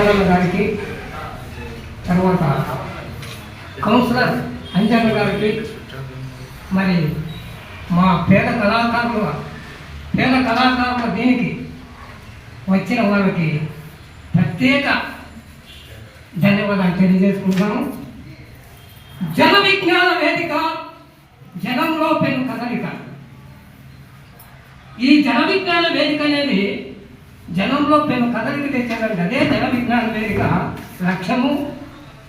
ముత్యాలమ్మ గారికి తర్వాత కౌన్సిలర్ అంజన్న గారికి మరి మా పేద కళాకారుల పేద కళాకారుల దీనికి వచ్చిన వారికి ప్రత్యేక ధన్యవాదాలు తెలియజేసుకుంటాము జన విజ్ఞాన వేదిక జనంలో పెను కదలిక. ఈ జన విజ్ఞాన వేదిక అనేది జనంలో పెను కదలిక తెచ్చేదండి అదే విజ్ఞాన వేదిక లక్ష్యము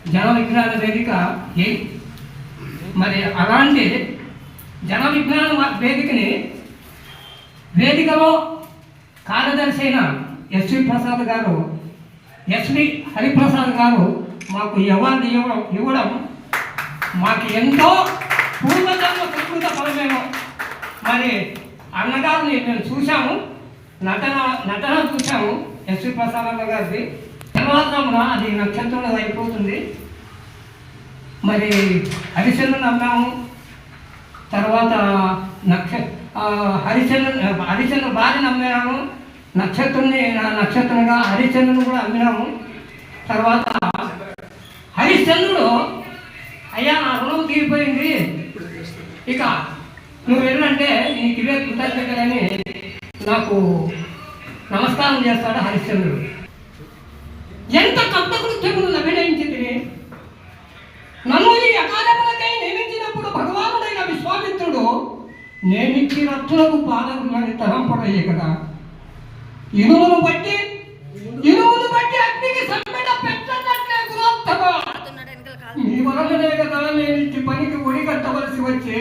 జన విజ్ఞాన వేదిక ఏ? మరి అలాంటి జన విజ్ఞాన వేదికని వేదికలో కార్యదర్శి అయిన ఎస్వి ప్రసాద్ గారు ఎస్వి హరిప్రసాద్ గారు మాకు అవార్డు ఇవ్వడం ఇవ్వడం మాకు ఎంతో పూర్వజన్మ సుకృత ఫలమేమో మరి అన్నగారిని మేము చూసాము నటన నటన చూసాము ఎస్వి ప్రసాద్ గారిది. తెల్లవారుజామున అది నక్షత్రంలో అయిపోతుంది. మరి హరిశలు అమ్మాము తర్వాత నక్ష హరిశలు హరిశలు బాగా నమ్మినాము నక్షత్రుని నక్షత్రంగా హరిశ్చంద్రుని కూడా అమ్మినాము. తర్వాత హరిశ్చంద్రుడు అయ్యా నా రుణం తీరిపోయింది. ఇక నువ్వు వెళ్ళంటే నీకు ఇవే కృతజ్ఞతలని నాకు నమస్కారం చేస్తాడు హరిశ్చంద్రుడు ఎంత కప్త కృత్యములు అభినయించింది నన్ను ఈ అకాలములకై నియమించినప్పుడు భగవానుడైన విశ్వామిత్రుడు నేనిచ్చి రత్తులకు పాలకులని తలంపడయ్యే కదా. ఇనుమును బట్టి ఇనుమును బట్టి అగ్నికి సమ్మెట పెట్టనట్లే గురోత్తమా మీ వలననే కదా నేను ఇంటి పనికి ఒడి కట్టవలసి వచ్చే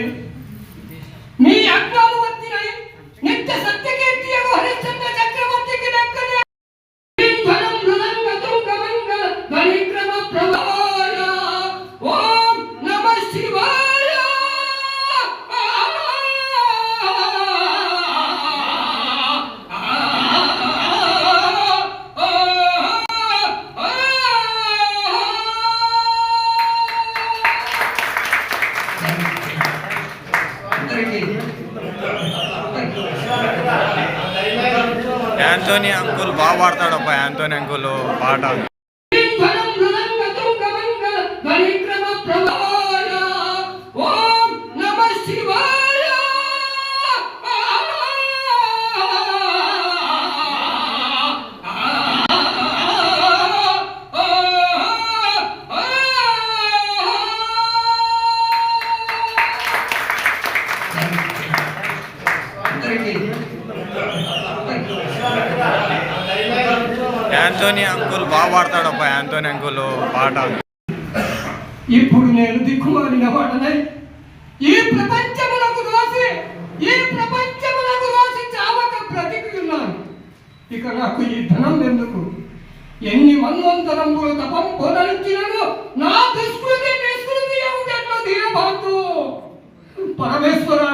యాంటోనీ అంకుల్ బాగా పాడతాడప్ప యాంటోనీ అంకుల్ పాట. అందరికీ యాంటోనీ అంకుల్ బాగా పాడతాడు పాడతాడప్ప యాంటోనీ అంకుల్ పాట. ఇప్పుడు నేను దిక్కుమాలిన వాడనై ఈ ప్రపంచములకు రాసి ఈ ప్రపంచములకు రాసి చావక బ్రతికున్నాను ఇక నాకు ఈ ధనం ఎందుకు? ఎన్ని మన్వంతరములు తపం పొనరించినను నా దుష్కృతి నిష్కృతి ఏమిటెట్లో దీనబాంతు పరమేశ్వరా